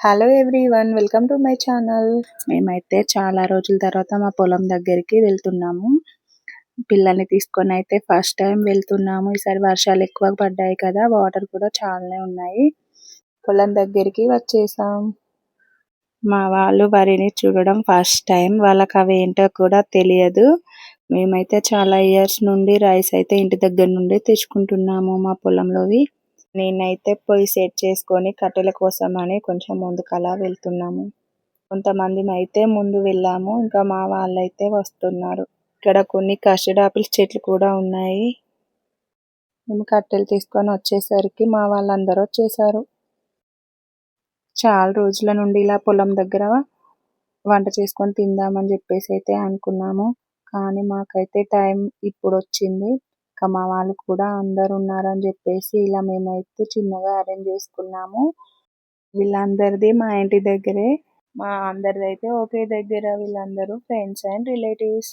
Hello everyone welcome to my channel మేమైతే చాలా రోజుల తర్వాత మా పొలం దగ్గరికి వెళ్తున్నాము. పిల్లల్ని తీసుకొని అయితే ఫస్ట్ టైం వెళ్తున్నాము. ఈసారి వర్షాలు ఎక్కువ పడ్డాయి కదా వాటర్ కూడా చాలానే ఉన్నాయి. పొలం దగ్గరికి వచ్చేసాం. మా వాళ్ళు వరిని చూడడం ఫస్ట్ టైం వాళ్ళకి అవి ఏంటో కూడా తెలియదు. మేమైతే చాలా ఇయర్స్ నుండి రైస్ అయితే ఇంటి దగ్గర నుండి తెచ్చుకుంటున్నాము మా పొలంలోవి. నేనైతే పొయ్యి సెట్ చేసుకొని కట్టెల కోసం అని కొంచెం ముందుకు అలా వెళ్తున్నాము. కొంతమంది అయితే ముందు వెళ్ళాము ఇంకా మా వాళ్ళైతే వస్తున్నారు. ఇక్కడ కొన్ని కస్టర్డ్ ఆపిల్స్ చెట్లు కూడా ఉన్నాయి. మేము కట్టెలు తీసుకొని వచ్చేసరికి మా వాళ్ళందరూ వచ్చేసారు. చాలా రోజుల నుండి ఇలా పొలం దగ్గర వంట చేసుకొని తిందామని చెప్పేసి అయితే అనుకున్నాము. కానీ మాకైతే టైం ఇప్పుడు వచ్చింది ఇంకా మా వాళ్ళు కూడా అందరు ఉన్నారని చెప్పేసి ఇలా మేమైతే చిన్నగా అరేంజ్ చేసుకున్నాము. వీళ్ళందరిది మా ఇంటి దగ్గరే. మా అందరిది అయితే ఒకే దగ్గర వీళ్ళందరూ ఫ్రెండ్స్ అండ్ రిలేటివ్స్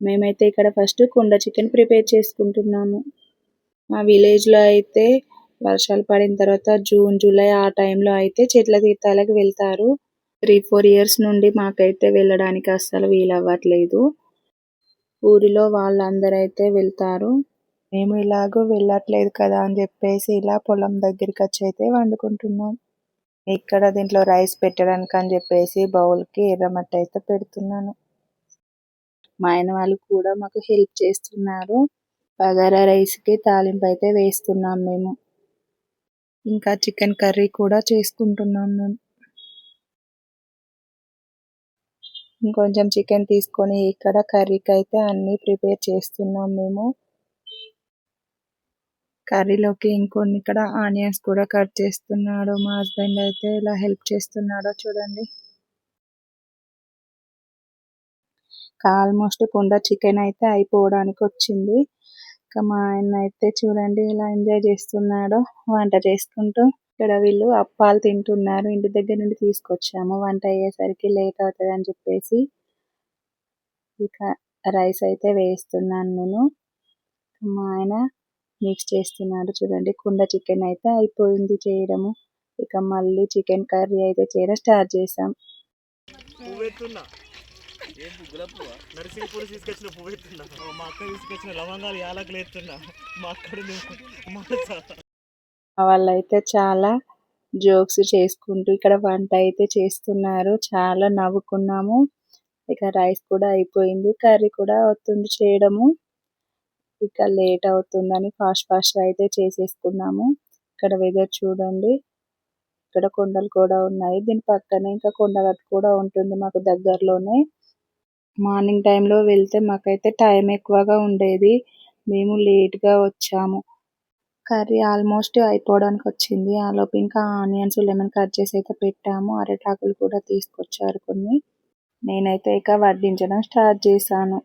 మేమైతే ఇక్కడ ఫస్ట్ కుండ చికెన్ ప్రిపేర్ చేసుకుంటున్నాము. మా విలేజ్లో అయితే వర్షాలు పడిన తర్వాత జూన్ జూలై ఆ టైంలో అయితే చెట్ల తీర్థాలకు వెళ్తారు. త్రీ ఫోర్ ఇయర్స్ నుండి మాకైతే వెళ్ళడానికి అస్సలు వీలవ్వట్లేదు. ఊరిలో వాళ్ళందరూ అయితే వెళ్తారు. మేము ఇలాగో వెళ్ళట్లేదు కదా అని చెప్పేసి ఇలా పొలం దగ్గరికి వచ్చి అయితే వండుకుంటున్నాం. ఇక్కడ దీంట్లో రైస్ పెట్టడానికి అని చెప్పేసి బౌల్కి ఎర్రమట్టి అయితే పెడుతున్నాను. మా ఆయన వాళ్ళు కూడా మాకు హెల్ప్ చేస్తున్నారు. బగారా రైస్కి తాలింపు అయితే వేస్తున్నాం మేము. ఇంకా చికెన్ కర్రీ కూడా చేసుకుంటున్నాం మేము. ఇంకొంచెం చికెన్ తీసుకొని ఇక్కడ కర్రీకి అయితే అన్ని ప్రిపేర్ చేస్తున్నాం మేము. కర్రీలోకి ఇంకొన్ని ఇక్కడ ఆనియన్స్ కూడా కట్ చేస్తున్నాడు. మా హస్బెండ్ అయితే ఇలా హెల్ప్ చేస్తున్నాడో చూడండి. ఆల్మోస్ట్ కుండ చికెన్ అయితే అయిపోవడానికి వచ్చింది. ఇంకా మా ఆయన అయితే చూడండి ఇలా ఎంజాయ్ చేస్తున్నాడో వంట చేసుకుంటూ. ఇక్కడ వీళ్ళు అప్పాలు తింటున్నారు. ఇంటి దగ్గర నుండి తీసుకొచ్చాము. వంట అయ్యేసరికి లేట్ అవుతుంది అని చెప్పేసి ఇక రైస్ అయితే వేస్తున్నాను నేను. మా ఆయన మిక్స్ చేస్తున్నాడు చూడండి. కుండ చికెన్ అయితే అయిపోయింది చేయడము. ఇక మళ్ళీ చికెన్ కర్రీ అయితే చేయడం స్టార్ట్ చేసాం నరసింహపూర్ తీసుకొచ్చిన పువ్వు? ఎత్తున్నా మా అక్క తీసుకొచ్చిన లవంగాలు యాలకులు ఎత్తున్నా. మా అక్కడ వాళ్ళైతే చాలా జోక్స్ చేసుకుంటూ ఇక్కడ వంట అయితే చేస్తున్నారు. చాలా నవ్వుకున్నాము. ఇక రైస్ కూడా అయిపోయింది. కర్రీ కూడా అవుతుంది చేయడము. ఇక లేట్ అవుతుందని ఫాస్ట్ ఫాస్ట్ అయితే చేసేసుకున్నాము. ఇక్కడ వెదర్ చూడండి. ఇక్కడ కొండలు కూడా ఉన్నాయి. దీని పక్కనే ఇంకా కొండగట్టు కూడా ఉంటుంది మాకు దగ్గరలోనే. మార్నింగ్ టైంలో వెళ్తే మాకైతే టైం ఎక్కువగా ఉండేది. మేము లేట్గా వచ్చాము. కర్రీ ఆల్మోస్ట్ అయిపోవడానికి వచ్చింది ఆలోపు ఇంకా ఆనియన్స్ లెమన్ కట్ చేసి అయితే పెట్టాము. అరటాకులు కూడా తీసుకొచ్చారు కొన్ని. నేనైతే ఇక వడ్డించడం స్టార్ట్ చేశాను.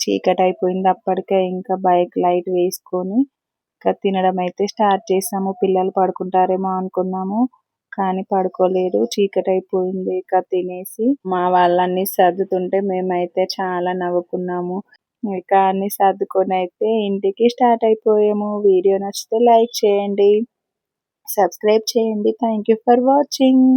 చీకటి అయిపోయింది అప్పటికే. ఇంకా బైక్ లైట్ వేసుకొని ఇంకా తినడం అయితే స్టార్ట్ చేసాము పిల్లలు పడుకుంటారేమో అనుకున్నాము. కానీ పడుకోలేరు. చీకటి అయిపోయింది ఇక తినేసి మా వాళ్ళన్ని సర్దుతుంటే మేమైతే చాలా నవ్వుకున్నాము. ఇక అన్ని సర్దుకొని అయితే ఇంటికి స్టార్ట్ అయిపోయాము. వీడియో నచ్చితే లైక్ చేయండి. సబ్స్క్రైబ్ చేయండి. Thank you for watching.